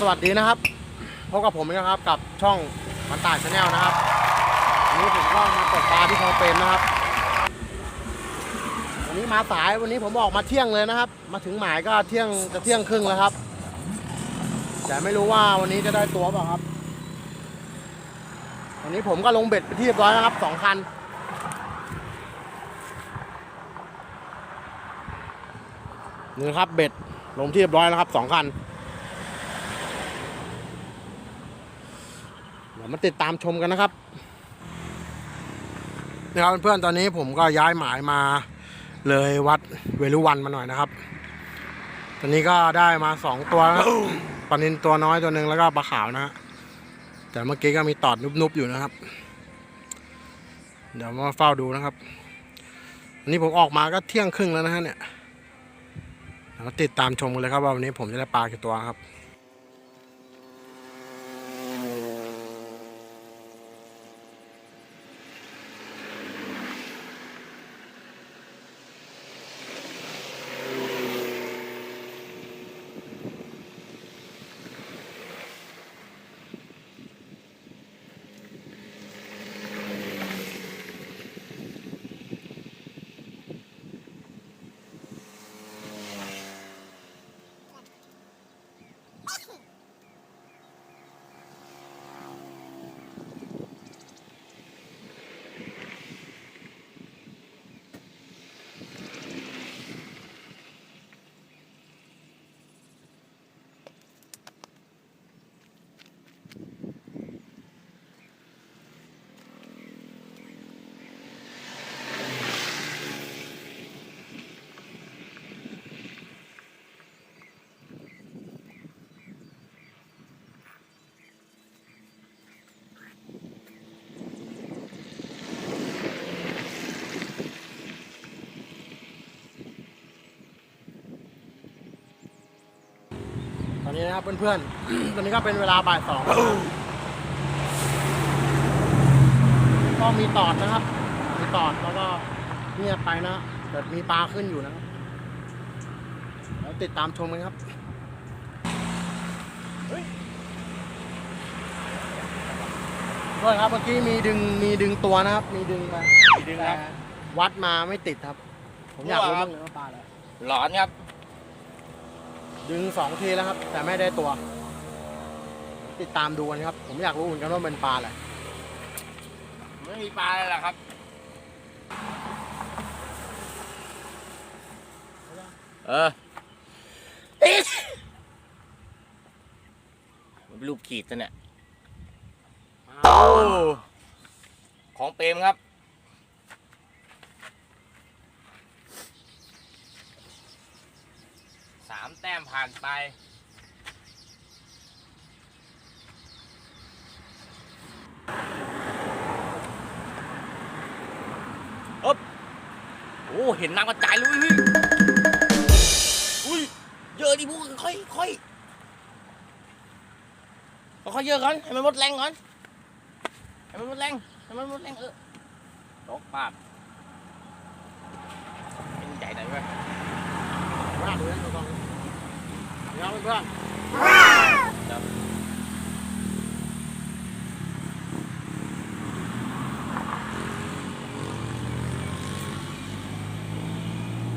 สวัสดีนะครับพบกับผมนะครับกับช่องมันตายชาแนลนะครับวันนี้ผมก็มาตกปลาที่คลองเปรมนะครับวันนี้มาสายวันนี้ผมออกมาเที่ยงเลยนะครับ มาถึงหมายก็เที่ยงจะเที่ยงครึ่งแล้วครับ แต่ไม่รู้ว่าวันนี้จะได้ตัวเปล่าครับ วันนี้ผมก็ลงเบ็ดไปที่เรียบร้อยแล้วครับสองคันนี่ครับเบ็ดลงที่เรียบร้อยแล้วครับสองคัน เดี๋ยว มาติดตามชมกันนะครับนี่ครับเพื่อนๆตอนนี้ผมก็ย้ายหมายมาเลยวัดเวรุวันมาหน่อยนะครับ ตอนนี้ก็ได้มาสองตัวแล้วปลานินตัวน้อยตัวหนึ่งแล้วก็ปลาขาวนะฮะแต่เมื่อกี้ก็มีตอดนุบๆอยู่นะครับ เดี๋ยวมาเฝ้าดูนะครับวันนี้ผมออกมาก็เที่ยงครึ่งแล้วนะฮะเนี่ยเดี๋ยวมาติดตามชมกันเลยครับว่าวันนี้ผมจะได้ปลากี่ตัวครับ อนนี้นะครับเพื่อนๆ ตอนนี้ก็เป็นเวลาบ่ายสองก็มีตอดนะครับ มีตอดแล้วก็เงียบไปนะแต่มีปลาขึ้นอยู่นะครับแล้วติดตามชมกันครับเฮ้ยด้วยครับเมื่อกี้มีดึงมีดึงตัวนะครับ มีดึงมามีดึงครับแต่วัดมาไม่ติดครับ ผมอยากรู้มากเลยว่าปลาอะไรหลอนครับ ดึงสองทีแล้วครับ แต่ไม่ได้ตัว ติดตามดูกันครับ ผมอยากรู้เหมือนกันว่าเป็นปลาอะไรไม่มีปลาเลยหรอครับเออมันเป็นรูปขีดตัวเนี่ยโอ้ของเปรมครับามแต้มผ่านไปอบโอ้ เห็นน้ำกระจายเลยเฮ้ยอุ้ย เยอะดิพวกค่อยค่อยค่อยเยอะก่อน ให้มันหมดแรงก่อน ให้มันหมดแรง ให้มันหมดแรงเออตกปากเป็นใหญ่หน่อยไหมว่าดู นะดูกองเพื่อน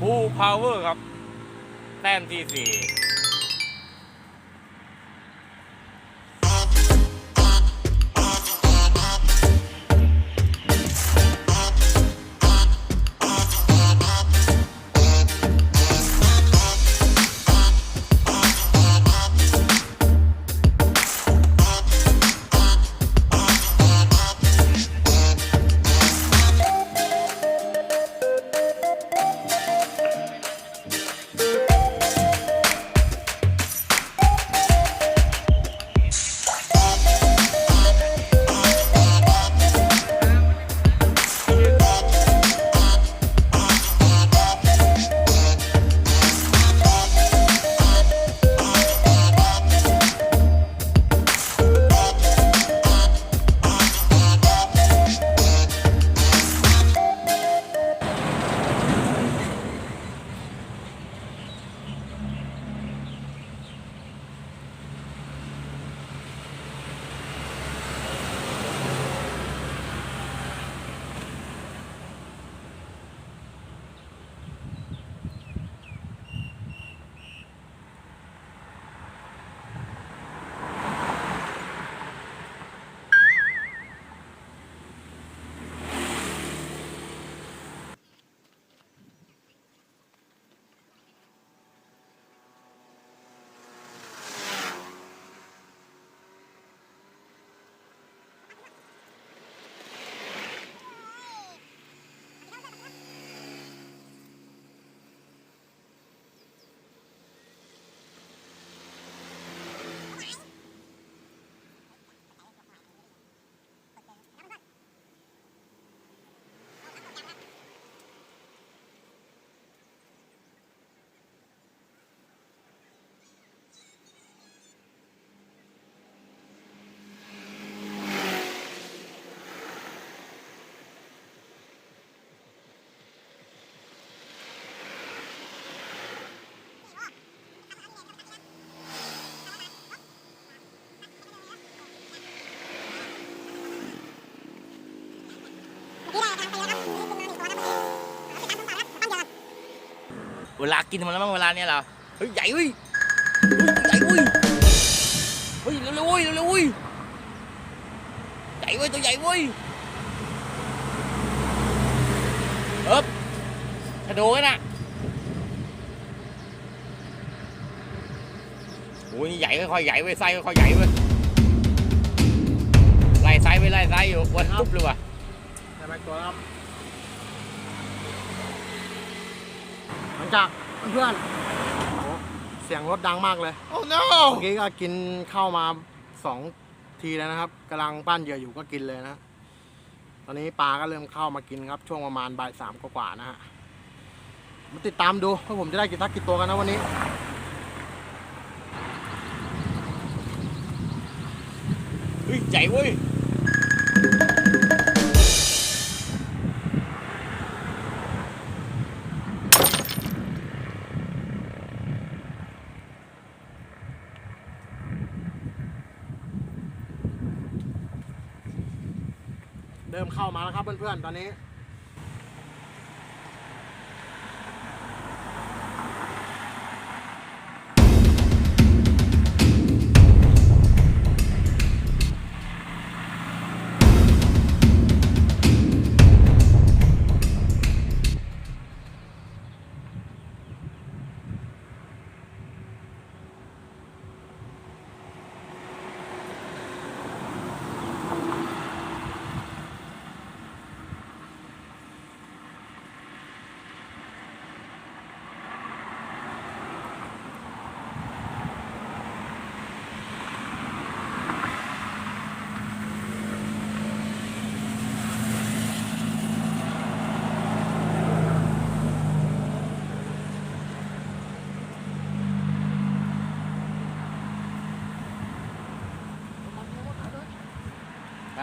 บูพาวเวอร์ครับแต้มที่สี่ เวลากินมันแล้วมั้งเวลาเนี้ยเหรอเฮ้ยใหญ่เว้ยเฮ้ยใหญ่เว้ยเฮ้ยเร็วๆเว้ยเร็วๆเว้ยใหญ่เว้ยตัวใหญ่เว้ยเอ๊บกระโดดกันนะโอ้ยใหญ่ค่อยๆใหญ่เว้ยไส้ค่อยๆใหญ่เว้ยไล่ไส้ไปไล่ไส้อยู่วันตุ๊บเลยว่ะได้แม็กตัวแล้วครับหลัง จากเพื่อนๆโอ้เสียงรถดังมากเลย โอ้ no เมื่อกี้ก็กินข้าวมาสองทีแล้วนะครับกำลังปั้นเหยื่ออยู่ก็กินเลยนะ ตอนนี้ปลาก็เริ่มเข้ามากินครับ ช่วงประมาณบ่ายสามกว่าๆนะฮะมาติดตามดูว่าผมจะได้กี่ทักกี่ตัวกันนะวันนี้เฮ้ยใหญ่เว้ย เข้ามาแล้วครับเพื่อนๆตอนนี้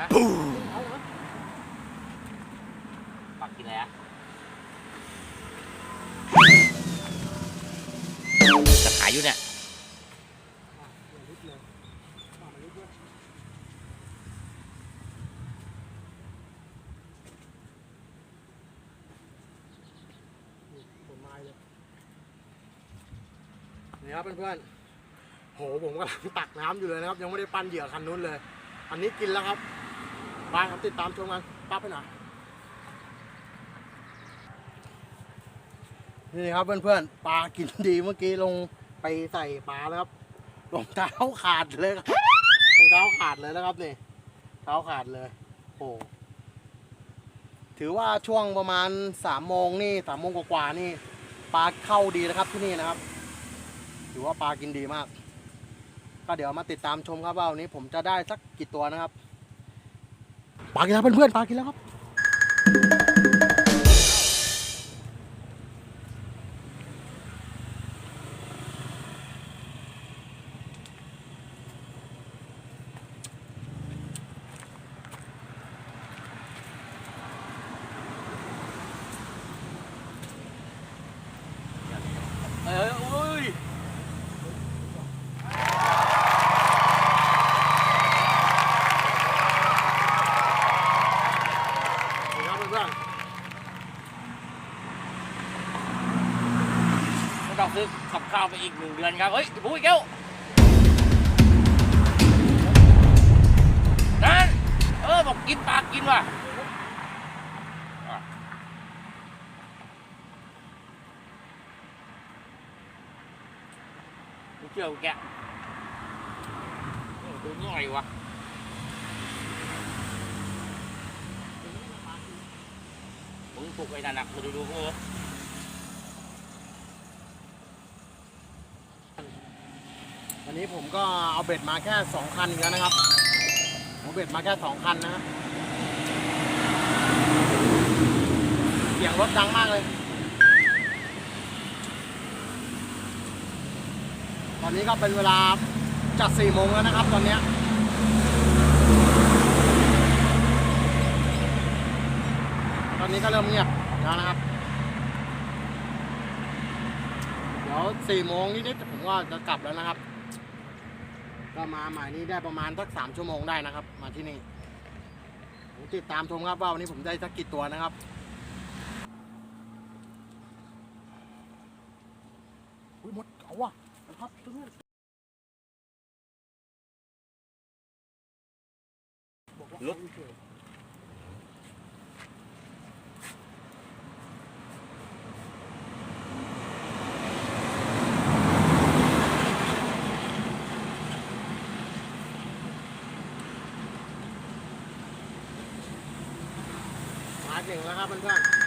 ฮะปักกินอะไรอะจะขายอยู่เนี่ยนี่ครับเพื่อนๆโหผมกำลังตักน้ำอยู่เลยนะครับ ยังไม่ได้ปั้นเหยื่อคันนู้นเลย อันนี้กินแล้วครับ ไปครับติดตามชมกันปั๊บไปหน่อยนี่ครับเพื่อนๆปลากินดีเมื่อกี้ลงไปใส่ปลาแล้วครับรองเท้าขาดเลยครับรองเท้าขาดเลยนะครับนี่เท้าขาดเลยโอ้ถือว่าช่วงประมาณสามโมงนี่สามโมงกว่าๆนี่ปลาเข้าดีนะครับที่นี่นะครับ ถือว่าปลากินดีมาก ก็เดี๋ยวมาติดตามชมครับว่าวันนี้ผมจะได้สักกี่ตัวนะครับ ปลากินแล้วเพื่อนๆปลากินแล้วครับ เอ้ยโอ้ย นี่ครับเพื่อน ไม่ต้อง ซื้อกับข้าวไปอีกหนึ่งเดือนครับ เฮ้ยพูดอีกแล้วนั่นเออบอกกินปลากินว่ะไม่เชื่อแกดูง่อยวะมึงปลุกไอ้นั่นน่ะมาดูดูเออ วันนี้ผมก็เอาเบ็ดมาแค่สองคันแล้วนะครับเอาเบ็ดมาแค่สองคันนะเสียงรถดังมากเลย ตอนนี้ก็เป็นเวลาจัดสี่โมงแล้วนะครับ ตอนนี้ตอนนี้ก็เริ่มเงียบแล้วนะครับ เดี๋ยวสี่โมงนิดๆผมก็จะกลับแล้วนะครับ ก็มาหมายนี้ได้ประมาณสักสามชั่วโมงได้นะครับ มาที่นี่ผมติดตามชมครับว่าวันนี้ผมได้สักกี่ตัวนะครับเอาว่ะนะครับเพื่อนบอกว่าเอาเฉยมาถึงแล้วครับเพื่อน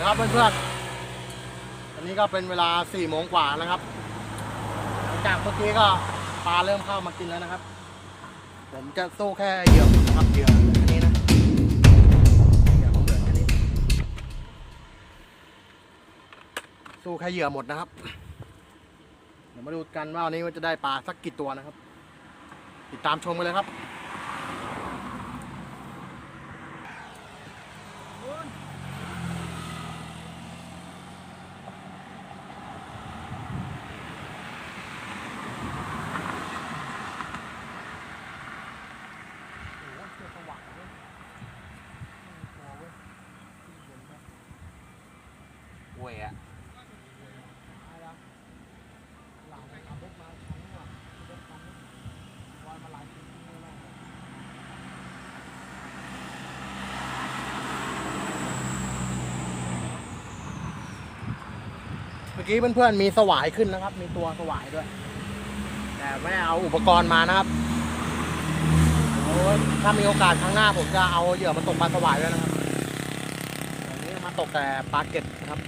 นะครับเพื่อนๆอันนี้ก็เป็นเวลาสี่โมงกว่านะครับหลังจากเมื่อกี้ก็ปลาเริ่มเข้ามากินแล้วนะครับ ผมจะสู้แค่เหยื่อนะครับเหยื่ออันนี้นะเหยื่อของเหยื่อแค่นี้สู้แค่เหยื่อหมดนะครับ เดี๋ยวมาดูกันว่าวันนี้ว่าจะได้ปลาสักกี่ตัวนะครับ ติดตามชมกันเลยครับ วยอะเมื่อกี้เพื่อนๆมีสวายขึ้นนะครับ มีตัวสวายด้วย แต่ไม่เอาอุปกรณ์มานะครับถ้ามีโอกาสครั้งหน้าผมจะเอาเหยื่อมาตกปลาสวายด้วยนะครับวันนี้มาตกแต่ปลาเก็ดนะครับ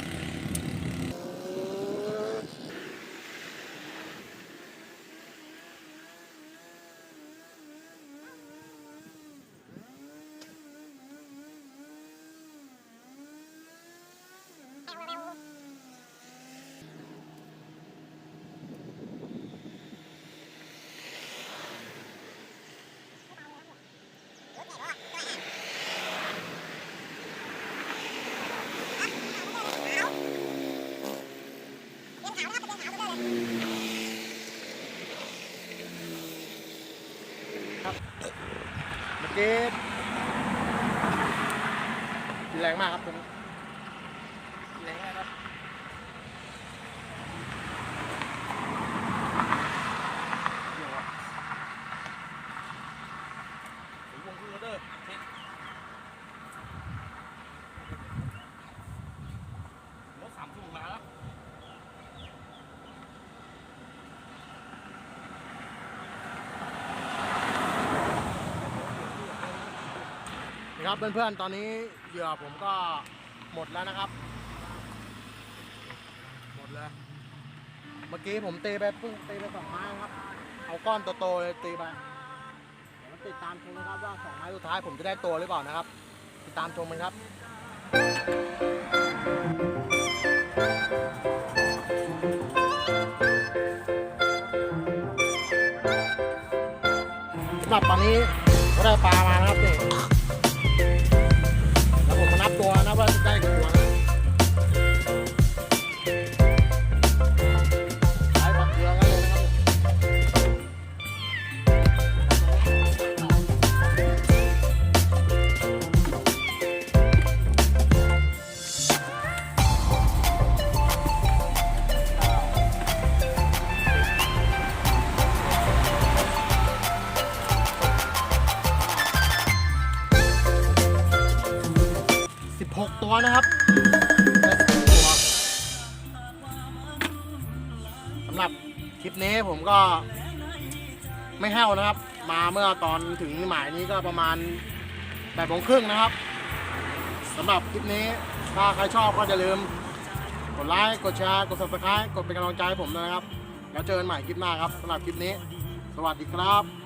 เมื่อกี้กินแรงมากครับตัวนี้ แรงนะครับ วงคูโรเดอร์เช็ครถสามสูงมาแล้ว นะ ครับเพื่อนๆ ตอนนี้เหยื่อผมก็หมดแล้วนะครับ หมดเลยเมื่อกี้ผมตีไปเพิ่งตีไปสองไม้ครับ เอาก้อนโตๆเลยตีไปเดี๋ยวติดตามชมนะครับว่าสองไม้สุดท้ายผมจะได้ตัวหรือเปล่านะครับ ติดตามชมกันครับสำหรับตอนนี้ก็ได้ปลามานะครับนี่ นะครับสำหรับคลิปนี้ผมก็ไม่แห้วนะครับ มาเมื่อตอนถึงหมายนี้ก็ประมาณแปดโมงครึ่งนะครับสำหรับคลิปนี้ถ้าใครชอบก็อย่าลืม กดไลค์กดแชร์กด subscribe กดเป็นกำลังใจให้ผมด้วยนะครับ แล้วเจอกันใหม่คลิปหน้าครับสำหรับคลิปนี้ สวัสดีครับ